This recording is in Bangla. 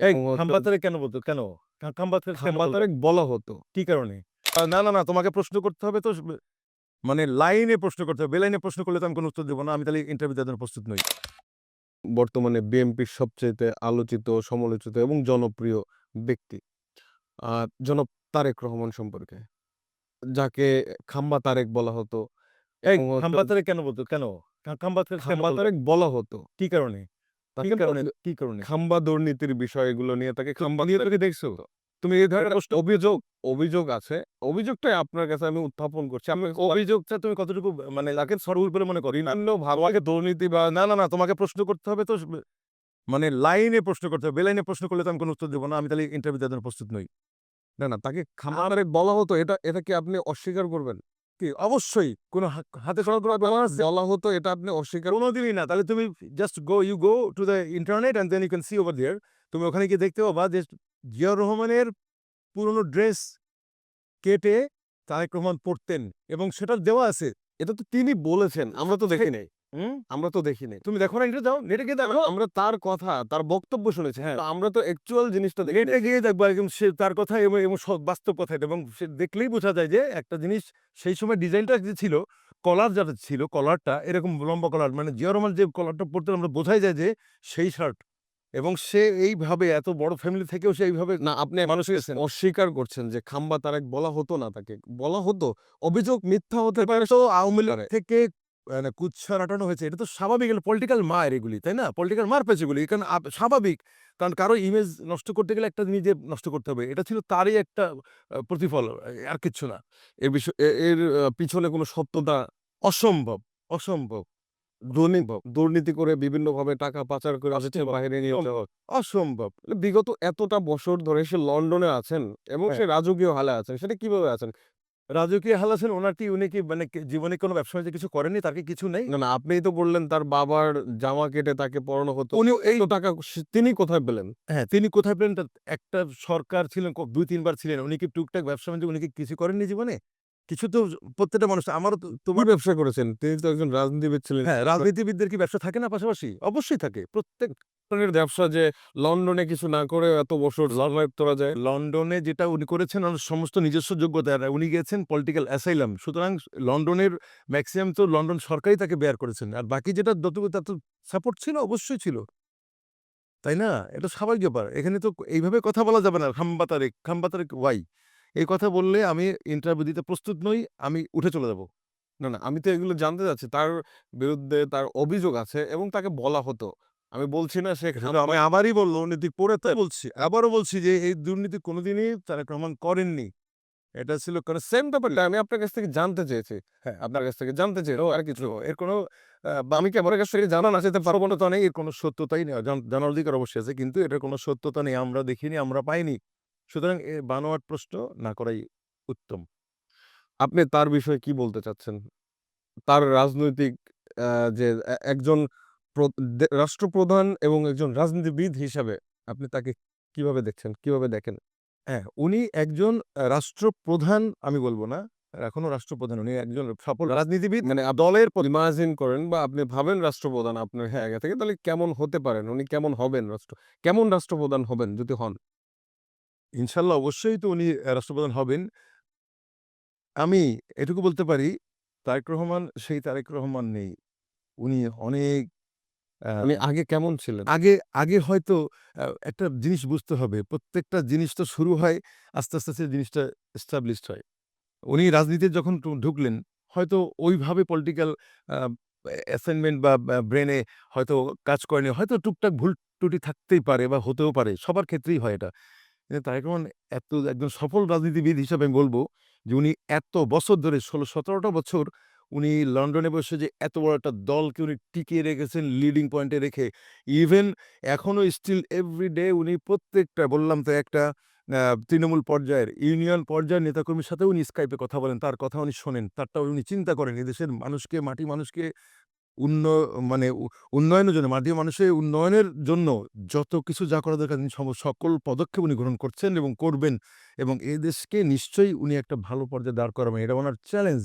এই খাম্বাতারে কেন বলতো কেন? খাম্বাতারে বলা হতো। কি কারণে? না না না তোমাকে প্রশ্ন করতে হবে তো মানে লাইনে প্রশ্ন করতে হবে। বেলাইনে প্রশ্ন করলে তো আমি কোনো উত্তর দেবো না আমি তাহলে ইন্টারভিউ দেওয়ার জন্য প্রস্তুত নই। বর্তমানে বিএনপির সবচেয়ে আলোচিত সমালোচিত এবং জনপ্রিয় ব্যক্তি জনাব তারেক রহমান সম্পর্কে যাকে খাম্বা তারেক বলা হতো এই ও তো- খাম্বাতারে কেন বলতো? কেন? খাম্বা তারেক বলা হতো। কি কারণে? কি কারণে কি কারণে খাম্বা দুর্নীতির বিষয়গুলো নিয়ে তাকে খাম্বা নিয়ে তোকে দেখছ? তুমি এই ধরনের অভিযোগ অভিযোগ আছে। অভিযোগটাই আপনার কাছে আমি উত্থাপন করছি। আমি অভিযোগটা তুমি কতটুকু মানে তাকে সরল বলে মনে করি? না বিভিন্ন ভাবে দুর্নীতি বা না না না তোমাকে প্রশ্ন করতে হবে তো মানে লাইনে প্রশ্ন করতে হবে। বেলাইনে প্রশ্ন করলে তো আমি কোনো উত্তর দেবো না। আমি তাহলে ইন্টারভিউ দেওয়ার জন্য প্রস্তুত নই। না না তাকে খামারে বলা হতো। এটা এটা কি আপনি অস্বীকার করবেন? কি? অবশ্যই। কোনো হাতে সরল করার ব্যাপার আছে? বলা হতো এটা আপনি অস্বীকার কোনোদিনই না। তাহলে তুমি just go you go to the internet and then you can see over there তুমি ওখানে গিয়ে দেখতে পাবা যে জিয়াউর রহমানের পুরনো ড্রেস কেটে তারেক রহমান পড়তেন এবং সেটা দেওয়া আছে। এটা তো তিনি বলেছেন আমরা তো দেখি নাই? আমরা তো দেখিনি তুমি দেখো না এটা যাও নেটে গিয়ে দেখো। আমরা তার কথা তার বক্তব্য শুনেছি হ্যাঁ। আমরা তো অ্যাকচুয়াল জিনিসটা দেখি নেটে গিয়ে দেখব একদম সে তার কথা এবং এবং বাস্তব কথা এবং সে দেখলেই বোঝা যায় যে একটা জিনিস সেই সময় ডিজাইনটা যে ছিল কলার যেটা ছিল কলারটা এরকম লম্বা কলার মানে জিয়া রহমান যে কলারটা পরতে আমরা বোঝাই যায় যে সেই শার্ট এবং সে এইভাবে এত বড় ফ্যামিলি থেকেও সে এইভাবে না আপনি মানুষ গেছেন। অস্বীকার করছেন যে খাম্বা তারেক বলা হতো না তাকে। বলা হতো অভিযোগ মিথ্যা হতে পারে তো আওয়ামী। থেকে মানে কুচ্ছা রাটানো হয়েছে এটা তো স্বাভাবিক পলিটিক্যাল মার এগুলি তাই না পলিটিক্যাল মার পেয়েছে এগুলি কারণ স্বাভাবিক কারণ কারও ইমেজ নষ্ট করতে গেলে একটা নিজে নষ্ট করতে হবে এটা ছিল তারই একটা প্রতিফল আর কিচ্ছু না এর বিষয় এর পিছনে কোনো সত্যতা অসম্ভব অসম্ভব দুর্নীতি দুর্নীতি করে বিভিন্ন ভাবে টাকা পাচার করে আসছে বাইরে নিয়ে অসম্ভব। বিগত এতটা বছর ধরে সে লন্ডনে আছেন এবং হ্যাঁ। সে রাজকীয় হালে আছেন সেটা কীভাবে আছেন রাজকীয় হাল আছেন ওনার কি উনি কি মানে জীবনে কোনো ব্যবসা কিছু করেনি তাকে কিছু নেই? না না আপনিই তো বললেন তার বাবার জামা কেটে তাকে পড়ানো হতো। উনি এই টাকা তিনি কোথায় পেলেন? হ্যাঁ তিনি কোথায় পেলেন? একটা সরকার ছিলেন দুই তিনবার ছিলেন। উনি কি টুকটাক ব্যবসা বাণিজ্য উনি কি কিছু করেননি জীবনে? কিছু তো প্রত্যেকটা মানুষ আমারও তোমার ব্যবসা করেছেন। তিনি তো একজন রাজনীতিবিদ ছিলেন। হ্যাঁ রাজনীতিবিদদের কি ব্যবসা থাকে না পাশাপাশি? অবশ্যই থাকে। প্রত্যেক ধরনের ব্যবসা যে লন্ডনে কিছু না করে এত বছর সার্ভাইভ করা যায়। লন্ডনে যেটা উনি করেছেন ওনার সমস্ত নিজস্ব যোগ্যতা। উনি গিয়েছেন পলিটিক্যাল অ্যাসাইলাম। সুতরাং লন্ডনের ম্যাক্সিমাম তো লন্ডন সরকারই তাকে বেয়ার করেছেন। আর বাকি যেটা যতটুকু তার তো সাপোর্ট ছিল অবশ্যই ছিল। তাই না? এটা স্বাভাবিক ব্যাপার। এখানে তো এইভাবে কথা বলা যাবে না। খাম্বাতারে খাম্বাতারে ওয়াই এই কথা বললে আমি ইন্টারভিউ দিতে প্রস্তুত নই আমি উঠে চলে যাব। না না আমি তো এগুলো জানতে চাচ্ছি। তার বিরুদ্ধে তার অভিযোগ আছে এবং তাকে বলা হতো। আমি বলছি না সে আমি আবারই বলল দুর্নীতি করে তাই বলছি। আবারও বলছি যে এই দুর্নীতি কোনোদিনই তারেক রহমান করেননি। এটা ছিল কারণ সেম ব্যাপারটা আমি আপনার কাছ থেকে জানতে চেয়েছি। হ্যাঁ। আপনার কাছ থেকে জানতে চেয়েছি। আর কিছু এর কোনো আমি কি আমার কাছ থেকে জানা না যেতে পারব? না তো নেই এর কোনো সত্যতাই নেই। জান- জানার অধিকার অবশ্যই আছে কিন্তু এটার কোনো সত্যতা নেই। আমরা দেখিনি আমরা পাইনি। সুতরাং এ বানোয়াট প্রশ্ন না করাই উত্তম। আপনি তার বিষয়ে কি বলতে চাচ্ছেন? তার রাজনৈতিক যে একজন রাষ্ট্রপ্রধান এবং একজন রাজনীতিবিদ হিসাবে আপনি তাকে কীভাবে দেখছেন কীভাবে দেখেন? হ্যাঁ উনি একজন রাষ্ট্রপ্রধান আমি বলব না এখনও রাষ্ট্রপ্রধান উনি একজন সফল রাজনীতিবিদ মানে দলের ইমাজিন করেন বা আপনি ভাবেন রাষ্ট্রপ্রধান আপনার জায়গা থেকে তাহলে কেমন হতে পারেন? উনি কেমন হবেন রাষ্ট্র কেমন রাষ্ট্রপ্রধান হবেন যদি হন? ইনশাল্লাহ অবশ্যই তো উনি রাষ্ট্রপ্রধান হবেন। আমি এটুকু বলতে পারি তারেক রহমান সেই তারেক রহমান নেই। উনি অনেক আমি আগে কেমন ছিলেন? আগে আগে হয়তো একটা জিনিস বুঝতে হবে। প্রত্যেকটা জিনিস তো শুরু হয় আস্তে আস্তে আস্তে জিনিসটা এস্টাবলিশড হয়। উনি রাজনীতিতে যখন ঢুকলেন হয়তো ওইভাবে পলিটিক্যাল অ্যাসাইনমেন্ট বা ব্রেনে হয়তো কাজ করেনি। হয়তো টুকটাক ভুল ত্রুটি থাকতেই পারে বা হতেও পারে সবার ক্ষেত্রেই হয় এটা। তারেক রহমান এত একজন সফল রাজনীতিবিদ হিসাবে আমি বলব যে উনি এত বছর ধরে ষোলো, সতেরোটা বছর উনি লন্ডনে বসে যে এত বড় একটা দলকে উনি টিকিয়ে রেখেছেন লিডিং পয়েন্টে রেখে। ইভেন এখনও স্টিল এভরিডে উনি প্রত্যেকটা, বললাম তো একটা তৃণমূল পর্যায়ের ইউনিয়ন পর্যায়ের নেতাকর্মীর সাথে উনি স্কাইপে কথা বলেন, তার কথা উনি শোনেন তারটা উনি চিন্তা করেন। এদেশের মানুষকে, মাটি মানুষকে উন্ন মানে উন্নয়নের জন্য মাধ্যম মানুষের উন্নয়নের জন্য যত কিছু যা করা দরকার তিনি সকল পদক্ষেপ উনি গ্রহণ করছেন এবং করবেন এবং এই দেশকে নিশ্চয়ই উনি একটা ভালো পর্যায়ে দাঁড় করাবেন। এটা ওনার চ্যালেঞ্জ